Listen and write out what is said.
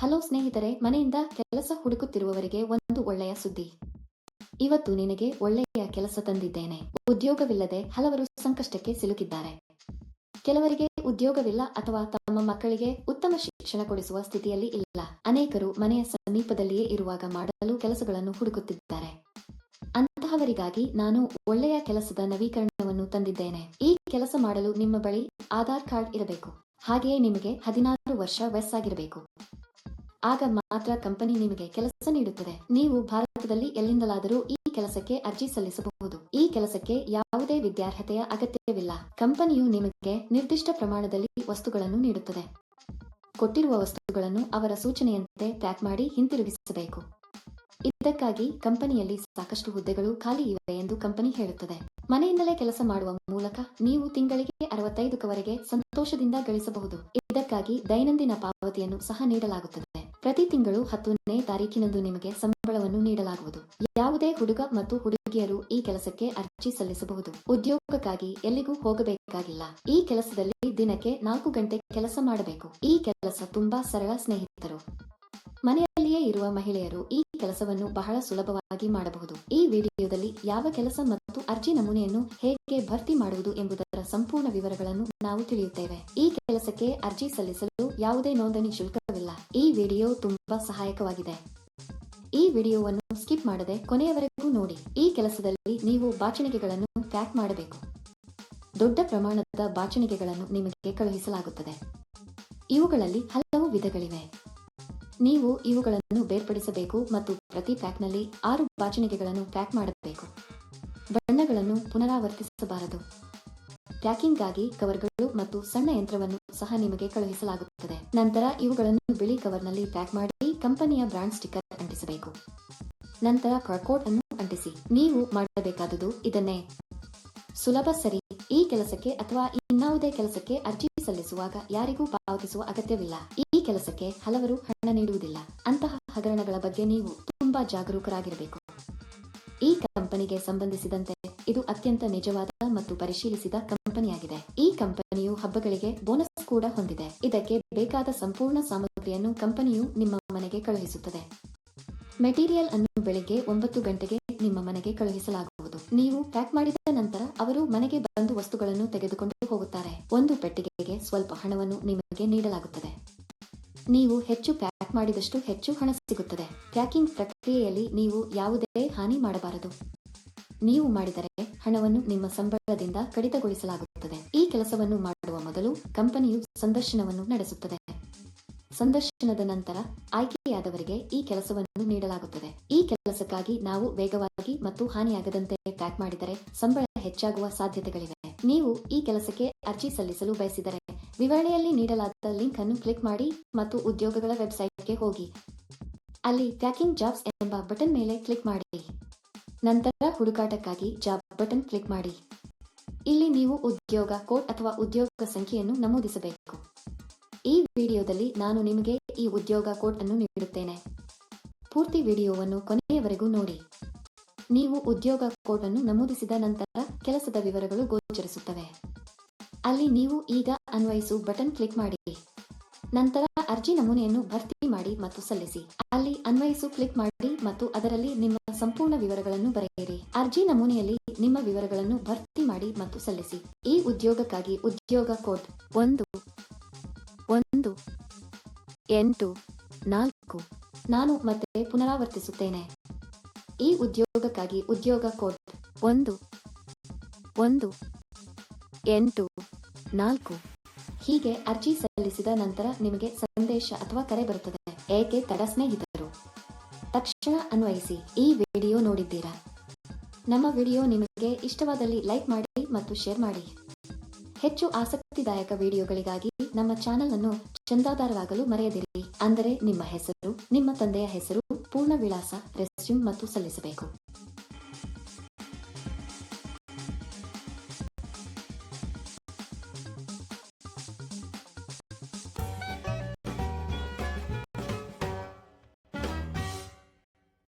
Hello ಸ್ನೇಹಿತರೆ, ಮನೆಯಿಂದ ಕೆಲಸ ಹುಡುಕುತ್ತಿರುವವರಿಗೆ ಒಂದು ಒಳ್ಳೆಯ ಸುದ್ದಿ. ಇವತ್ತು ನಿನಗೆ ಒಳ್ಳೆಯ ಕೆಲಸ ತಂದಿದ್ದೇನೆ. ಉದ್ಯೋಗವಿಲ್ಲದೆ ಹಲವರು ಸಂಕಷ್ಟಕ್ಕೆ ಸಿಲುಕಿದ್ದಾರೆ. ಕೆಲವರಿಗೆ ಉದ್ಯೋಗವಿಲ್ಲ ಅಥವಾ ತಮ್ಮ ಮಕ್ಕಳಿಗೆ ಉತ್ತಮ ಶಿಕ್ಷಣ ಕೊಡಿಸುವ ಸ್ಥಿತಿಯಲ್ಲಿ ಇಲ್ಲ. ಅನೇಕರು ಮನೆಯ ಸಮೀಪದಲ್ಲಿಯೇ ಇರುವಾಗ ಮಾಡಲು ಕೆಲಸಗಳನ್ನು ಹುಡುಕುತ್ತಿದ್ದಾರೆ. ಅಂತಹವರಿಗಾಗಿ ನಾನು ಒಳ್ಳೆಯ ಕೆಲಸದ ನವೀಕರಣವನ್ನು ತಂದಿದ್ದೇನೆ. ಈ ಕೆಲಸ ಮಾಡಲು ನಿಮ್ಮ ಬಳಿ ಆಧಾರ್ ಕಾರ್ಡ್ ಇರಬೇಕು. ಹಾಗೆಯೇ ನಿಮಗೆ ಹದಿನಾರು ವರ್ಷ ವಯಸ್ಸಾಗಿರಬೇಕು. ಆಗ ಮಾತ್ರ ಕಂಪನಿ ನಿಮಗೆ ಕೆಲಸ ನೀಡುತ್ತದೆ. ನೀವು ಭಾರತದಲ್ಲಿ ಎಲ್ಲಿಂದಲಾದರೂ ಈ ಕೆಲಸಕ್ಕೆ ಅರ್ಜಿ ಸಲ್ಲಿಸಬಹುದು. ಈ ಕೆಲಸಕ್ಕೆ ಯಾವುದೇ ವಿದ್ಯಾರ್ಹತೆಯ ಅಗತ್ಯವಿಲ್ಲ. ಕಂಪನಿಯು ನಿಮಗೆ ನಿರ್ದಿಷ್ಟ ಪ್ರಮಾಣದಲ್ಲಿ ವಸ್ತುಗಳನ್ನು ನೀಡುತ್ತದೆ. ಕೊಟ್ಟಿರುವ ವಸ್ತುಗಳನ್ನು ಅವರ ಸೂಚನೆಯಂತೆ ಪ್ಯಾಕ್ ಮಾಡಿ ಹಿಂತಿರುಗಿಸಬೇಕು. ಇದಕ್ಕಾಗಿ ಕಂಪನಿಯಲ್ಲಿ ಸಾಕಷ್ಟು ಹುದ್ದೆಗಳು ಖಾಲಿ ಇವೆ ಎಂದು ಕಂಪನಿ ಹೇಳುತ್ತದೆ. ಮನೆಯಿಂದಲೇ ಕೆಲಸ ಮಾಡುವ ಮೂಲಕ ನೀವು ತಿಂಗಳಿಗೆ ಅರವತ್ತೈದಕ್ಕವರೆಗೆ ಸಂತೋಷದಿಂದ ಗಳಿಸಬಹುದು. ಇದಕ್ಕಾಗಿ ದೈನಂದಿನ ಪಾವತಿಯನ್ನು ಸಹ ನೀಡಲಾಗುತ್ತದೆ. ಪ್ರತಿ ತಿಂಗಳು ಹತ್ತನೇ ತಾರೀಕಿನಂದು ನಿಮಗೆ ಸಂಬಳವನ್ನು ನೀಡಲಾಗುವುದು. ಯಾವುದೇ ಹುಡುಗ ಮತ್ತು ಹುಡುಗಿಯರು ಈ ಕೆಲಸಕ್ಕೆ ಅರ್ಜಿ ಸಲ್ಲಿಸಬಹುದು. ಉದ್ಯೋಗಕ್ಕಾಗಿ ಎಲ್ಲಿಗೂ ಹೋಗಬೇಕಾಗಿಲ್ಲ. ಈ ಕೆಲಸದಲ್ಲಿ ದಿನಕ್ಕೆ ನಾಲ್ಕು ಗಂಟೆ ಕೆಲಸ ಮಾಡಬೇಕು. ಈ ಕೆಲಸ ತುಂಬಾ ಸರಳ ಸ್ನೇಹಿತರು. ಮನೆಯಲ್ಲಿಯೇ ಇರುವ ಮಹಿಳೆಯರು ಈ ಕೆಲಸವನ್ನು ಬಹಳ ಸುಲಭವಾಗಿ ಮಾಡಬಹುದು. ಈ ವಿಡಿಯೋದಲ್ಲಿ ಯಾವ ಕೆಲಸ ಮತ್ತು ಅರ್ಜಿ ನಮೂನೆಯನ್ನು ಹೇಗೆ ಭರ್ತಿ ಮಾಡುವುದು ಎಂಬುದರ ಸಂಪೂರ್ಣ ವಿವರಗಳನ್ನು ನಾವು ತಿಳಿಯುತ್ತೇವೆ. ಈ ಕೆಲಸಕ್ಕೆ ಅರ್ಜಿ ಸಲ್ಲಿಸಲು ಯಾವುದೇ ನೋಂದಣಿ ಶುಲ್ಕವಿಲ್ಲ. ಈ ವಿಡಿಯೋ ತುಂಬಾ ಸಹಾಯಕವಾಗಿದೆ. ಈ ವಿಡಿಯೋವನ್ನು ಸ್ಕಿಪ್ ಮಾಡದೆ ಕೊನೆಯವರೆಗೂ ನೋಡಿ. ಈ ಕೆಲಸದಲ್ಲಿ ನೀವು ಬಾಚಣಿಗೆಗಳನ್ನು ಪ್ಯಾಕ್ ಮಾಡಬೇಕು. ದೊಡ್ಡ ಪ್ರಮಾಣದ ಬಾಚಣಿಗೆಗಳನ್ನು ನಿಮಗೆ ಕಳುಹಿಸಲಾಗುತ್ತದೆ. ಇವುಗಳಲ್ಲಿ ಹಲವು ವಿಧಗಳಿವೆ. ನೀವು ಇವುಗಳನ್ನು ಬೇರ್ಪಡಿಸಬೇಕು ಮತ್ತು ಪ್ರತಿ ಪ್ಯಾಕ್ನಲ್ಲಿ ಆರು ಬಾಚಣಿಗೆಗಳನ್ನು ಪ್ಯಾಕ್ ಮಾಡಬೇಕು. ಬಣ್ಣಗಳನ್ನು ಪುನರಾವರ್ತಿಸಬಾರದು. ಪ್ಯಾಕಿಂಗ್ಗಾಗಿ ಕವರ್ಗಳು ಮತ್ತು ಸಣ್ಣ ಯಂತ್ರವನ್ನು ಸಹ ನಿಮಗೆ ಕಳುಹಿಸಲಾಗುತ್ತದೆ. ನಂತರ ಇವುಗಳನ್ನು ಬಿಳಿ ಕವರ್ನಲ್ಲಿ ಪ್ಯಾಕ್ ಮಾಡಿ ಕಂಪನಿಯ ಬ್ರಾಂಡ್ ಸ್ಟಿಕ್ಕರ್ ಅಂಟಿಸಬೇಕು. ನಂತರ ಕಾರ್ಕೋಟ್ ಅನ್ನು ಅಂಟಿಸಿ. ನೀವು ಮಾಡಬೇಕಾದುದು ಇದನ್ನೇ. ಸುಲಭ ಸರಿ. ಈ ಕೆಲಸಕ್ಕೆ ಅಥವಾ ಇನ್ನಾವುದೇ ಕೆಲಸಕ್ಕೆ ಅರ್ಜಿ ಸಲ್ಲಿಸುವಾಗ ಯಾರಿಗೂ ಪಾವತಿಸುವ ಅಗತ್ಯವಿಲ್ಲ. ಕೆಲಸಕ್ಕೆ ಹಲವರು ಹಣ ನೀಡುವುದಿಲ್ಲ. ಅಂತಹ ಹಗರಣಗಳ ಬಗ್ಗೆ ನೀವು ತುಂಬಾ ಜಾಗರೂಕರಾಗಿರಬೇಕು. ಈ ಕಂಪನಿಗೆ ಸಂಬಂಧಿಸಿದಂತೆ ಇದು ಅತ್ಯಂತ ನಿಜವಾದ ಮತ್ತು ಪರಿಶೀಲಿಸಿದ ಕಂಪನಿಯಾಗಿದೆ. ಈ ಕಂಪನಿಯು ಹಬ್ಬಗಳಿಗೆ ಬೋನಸ್ ಕೂಡ ಹೊಂದಿದೆ. ಇದಕ್ಕೆ ಬೇಕಾದ ಸಂಪೂರ್ಣ ಸಾಮಗ್ರಿಯನ್ನು ಕಂಪನಿಯು ನಿಮ್ಮ ಮನೆಗೆ ಕಳುಹಿಸುತ್ತದೆ. ಮೆಟೀರಿಯಲ್ ಅನ್ನು ಬೆಳಿಗ್ಗೆ ಒಂಬತ್ತು ಗಂಟೆಗೆ ನಿಮ್ಮ ಮನೆಗೆ ಕಳುಹಿಸಲಾಗುವುದು. ನೀವು ಪ್ಯಾಕ್ ಮಾಡಿದ ನಂತರ ಅವರು ಮನೆಗೆ ಬಂದು ವಸ್ತುಗಳನ್ನು ತೆಗೆದುಕೊಂಡು ಹೋಗುತ್ತಾರೆ. ಒಂದು ಪೆಟ್ಟಿಗೆಗೆ ಸ್ವಲ್ಪ ಹಣವನ್ನು ನಿಮಗೆ ನೀಡಲಾಗುತ್ತದೆ. ನೀವು ಹೆಚ್ಚು ಪ್ಯಾಕ್ ಮಾಡಿದಷ್ಟು ಹೆಚ್ಚು ಹಣ ಸಿಗುತ್ತದೆ. ಪ್ಯಾಕಿಂಗ್ ಪ್ರಕ್ರಿಯೆಯಲ್ಲಿ ನೀವು ಯಾವುದೇ ಹಾನಿ ಮಾಡಬಾರದು. ನೀವು ಮಾಡಿದರೆ ಹಣವನ್ನು ನಿಮ್ಮ ಸಂಬಳದಿಂದ ಕಡಿತಗೊಳಿಸಲಾಗುತ್ತದೆ. ಈ ಕೆಲಸವನ್ನು ಮಾಡುವ ಮೊದಲು ಕಂಪನಿಯು ಸಂದರ್ಶನವನ್ನು ನಡೆಸುತ್ತದೆ. ಸಂದರ್ಶನದ ನಂತರ ಆಯ್ಕೆಯಾದವರಿಗೆ ಈ ಕೆಲಸವನ್ನು ನೀಡಲಾಗುತ್ತದೆ. ಈ ಕೆಲಸಕ್ಕಾಗಿ ನಾವು ವೇಗವಾಗಿ ಮತ್ತು ಹಾನಿಯಾಗದಂತೆ ಪ್ಯಾಕ್ ಮಾಡಿದರೆ ಸಂಬಳ ಹೆಚ್ಚಾಗುವ ಸಾಧ್ಯತೆಗಳಿವೆ. ನೀವು ಈ ಕೆಲಸಕ್ಕೆ ಅರ್ಜಿ ಸಲ್ಲಿಸಲು ಬಯಸಿದರೆ ವಿವರಣೆಯಲ್ಲಿ ನೀಡಲಾದ ಲಿಂಕ್ ಅನ್ನು ಕ್ಲಿಕ್ ಮಾಡಿ ಮತ್ತು ಉದ್ಯೋಗಗಳ ವೆಬ್ಸೈಟ್ಗೆ ಹೋಗಿ. ಅಲ್ಲಿ ಪ್ಯಾಕಿಂಗ್ ಜಾಬ್ಸ್ ಎಂಬ ಬಟನ್ ಮೇಲೆ ಕ್ಲಿಕ್ ಮಾಡಿ. ನಂತರ ಹುಡುಕಾಟಕ್ಕಾಗಿ ಜಾಬ್ ಬಟನ್ ಕ್ಲಿಕ್ ಮಾಡಿ. ಇಲ್ಲಿ ನೀವು ಉದ್ಯೋಗ ಕೋಡ್ ಅಥವಾ ಉದ್ಯೋಗ ಸಂಖ್ಯೆಯನ್ನು ನಮೂದಿಸಬೇಕು. ಈ ವಿಡಿಯೋದಲ್ಲಿ ನಾನು ನಿಮಗೆ ಈ ಉದ್ಯೋಗ ಕೋಡ್ ಅನ್ನು ನೀಡುತ್ತೇನೆ. ಪೂರ್ತಿ ವಿಡಿಯೋವನ್ನು ಕೊನೆಯವರೆಗೂ ನೋಡಿ. ನೀವು ಉದ್ಯೋಗ ಕೋಡ್ ಅನ್ನು ನಮೂದಿಸಿದ ನಂತರ ಕೆಲಸದ ವಿವರಗಳು ಗೋಚರಿಸುತ್ತವೆ. ಅಲ್ಲಿ ನೀವು ಈಗ ಅನ್ವಯಿಸು ಬಟನ್ ಕ್ಲಿಕ್ ಮಾಡಿ. ನಂತರ ಅರ್ಜಿ ನಮೂನೆಯನ್ನು ಭರ್ತಿ ಮಾಡಿ ಮತ್ತು ಸಲ್ಲಿಸಿ. ಅಲ್ಲಿ ಅನ್ವಯಿಸು ಕ್ಲಿಕ್ ಮಾಡಿ ಮತ್ತು ಅದರಲ್ಲಿ ನಿಮ್ಮ ಸಂಪೂರ್ಣ ವಿವರಗಳನ್ನು ಬರೆಯಿರಿ. ಅರ್ಜಿ ನಮೂನೆಯಲ್ಲಿ ನಿಮ್ಮ ವಿವರಗಳನ್ನು ಭರ್ತಿ ಮಾಡಿ ಮತ್ತು ಸಲ್ಲಿಸಿ. ಈ ಉದ್ಯೋಗಕ್ಕಾಗಿ ಉದ್ಯೋಗ ಕೋಡ್ ಒಂದು ಒಂದು, ಎಂಟು, ನಾಲ್ಕು, ನಾನು ಮತ್ತೆ ಪುನರಾವರ್ತಿಸುತ್ತೇನೆ. ಈ ಉದ್ಯೋಗಕ್ಕಾಗಿ ಉದ್ಯೋಗ ಕೋಡ್ ಒಂದು ಒಂದು ಎಂಟು, ನಾಲ್ಕು. ಹೀಗೆ ಅರ್ಜಿ ಸಲ್ಲಿಸಿದ ನಂತರ ನಿಮಗೆ ಸಂದೇಶ ಅಥವಾ ಕರೆ ಬರುತ್ತದೆ. ಏಕೆ ತಡ ಸ್ನೇಹಿತರು? ತಕ್ಷಣ ಅನ್ವಯಿಸಿ, ಈ ವಿಡಿಯೋ ನೋಡಿದ್ದೀರಾ? ನಮ್ಮ ವಿಡಿಯೋ ನಿಮಗೆ ಇಷ್ಟವಾದಲ್ಲಿ ಲೈಕ್ ಮಾಡಿ ಮತ್ತು ಶೇರ್ ಮಾಡಿ. ಹೆಚ್ಚು ಆಸಕ್ತಿದಾಯಕ ವಿಡಿಯೋಗಳಿಗಾಗಿ ನಮ್ಮ ಚಾನೆಲ್ ಅನ್ನು ಚಂದಾದಾರರಾಗಲು ಮರೆಯದಿರಿ. ಅಂದರೆ ನಿಮ್ಮ ಹೆಸರು, ನಿಮ್ಮ ತಂದೆಯ ಹೆಸರು ಪೂರ್ಣ ವಿಳಾಸ ರೆಸ್ಯೂಮ್ ಮತ್ತು ಸಲ್ಲಿಸಬೇಕು.